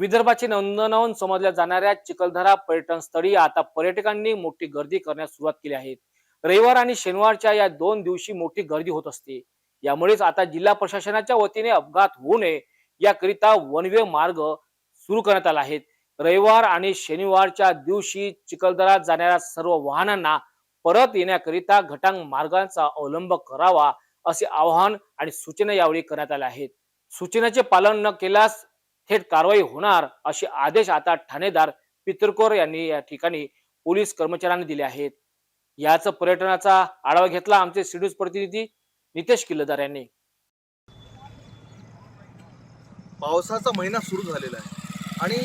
विदर्भाचे नंदनवन समजल्या जाणाऱ्या चिखलदरा पर्यटन स्थळी आता पर्यटकांनी मोठी गर्दी करण्यास सुरुवात केली आहे. रविवार आणि शनिवारच्या या दोन दिवशी मोठी गर्दी होत असते. यामुळेच आता जिल्हा प्रशासनाच्या वतीने अपघात होऊ नये याकरिता वन वे मार्ग सुरू करण्यात आला आहे. रविवार आणि शनिवारच्या दिवशी चिखलदरा जाणाऱ्या सर्व वाहनांना परत येण्याकरिता घटांग मार्गांचा अवलंब करावा असे आवाहन आणि सूचना यावेळी करण्यात आल्या आहेत. सूचनेचे पालन न केल्यास थेट कारवाई होणार असे आदेश आता ठाणेदार पितरकोर यांनी या ठिकाणी पोलीस कर्मचाऱ्यांनी दिले आहेत. याच पर्यटनाचा आढावा घेतला आमचे सिड्यूज प्रतिनिधी नितेश किल्लदार यांनी. पावसाचा महिना सुरू झालेला आहे. आणि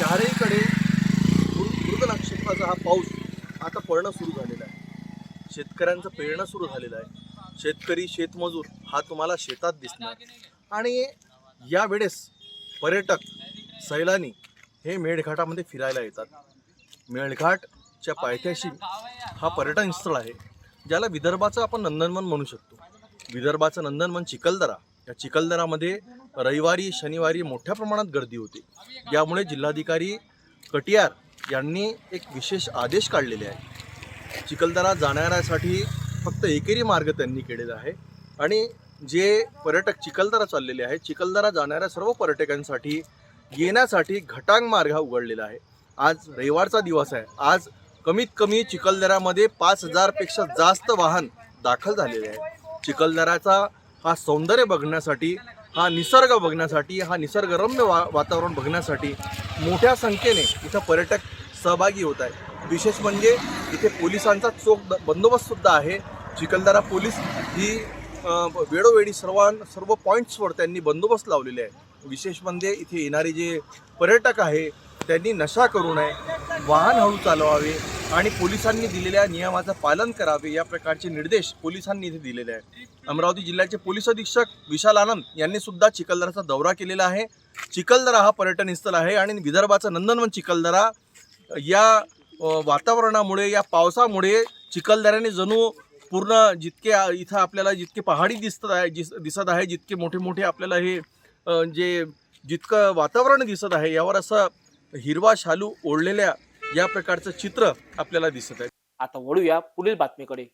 चारहीकडे मृग हा पाऊस आता पडणं सुरू झालेला आहे. शेतकऱ्यांचं पेरणं सुरू झालेलं आहे. शेतकरी शेतमजूर हा तुम्हाला शेतात दिसणार. आणि या वेळेस पर्यटक सैलानी हे मेळघाटामध्ये फिरायला येतात. मेळघाटच्या पायथ्याशी हा पर्यटन स्थळ आहे ज्याला विदर्भाचं आपण नंदनवन म्हणू शकतो. विदर्भाचं नंदनवन चिखलदरा. या चिखलदरामध्ये रविवारी शनिवारी मोठ्या प्रमाणात गर्दी होते. यामुळे जिल्हाधिकारी कटियार यांनी एक विशेष आदेश काढलेले आहे चिखलदरा जाणाऱ्यासाठी फक्त एकेरी मार्ग त्यांनी केलेला आहे आणि जे पर्यटक चिखलदरा चाललेले आहेत चिखलदरा जाणाऱ्या सर्व पर्यटकांसाठी येण्यासाठी घटांग मार्ग हा उघडलेला आहे. आज रविवारचा दिवस आहे. आज कमीत कमी चिखलदऱ्यामध्ये पाच हजारपेक्षा जास्त वाहन दाखल झालेले आहे चिखलदऱ्याचा हा सौंदर्य बघण्यासाठी हा निसर्ग बघण्यासाठी हा निसर्गरम्य वा वातावरण बघण्यासाठी मोठ्या संख्येने इथं पर्यटक सहभागी होत आहे विशेष म्हणजे इथे पोलिसांचा चोख द- बंदोबस्तसुद्धा आहे. चिखलदरा पोलीस ही वेळोवेळी सर्वां सर्व पॉईंट्सवर त्यांनी बंदोबस्त लावलेले आहे. विशेष म्हणजे इथे येणारे जे पर्यटक आहे त्यांनी नशा करू नये वाहन हळू चालवावे आणि पोलिसांनी दिलेल्या नियमाचं पालन करावे या प्रकारचे निर्देश पोलिसांनी इथे दिलेले आहेत. अमरावती जिल्ह्याचे पोलीस अधीक्षक विशाल आनंद यांनी सुद्धा चिखलदराचा दौरा केलेला आहे. चिखलदरा हा पर्यटन स्थळ आहे आणि विदर्भाचं नंदनवन चिखलदरा या वातावरणामुळे या पावसामुळे चिखलदऱ्याने जणू पूर्ण जितके इथं आपल्याला जितके पहाडी दिसत आहे जिस दिसत आहे जितके मोठे मोठे आपल्याला हे जे जितकं वातावरण दिसत आहे यावर असं हिरवा शालू ओढलेल्या या प्रकारचं चित्र आपल्याला दिसत आहे. आता वळूया पुढील बातमीकडे.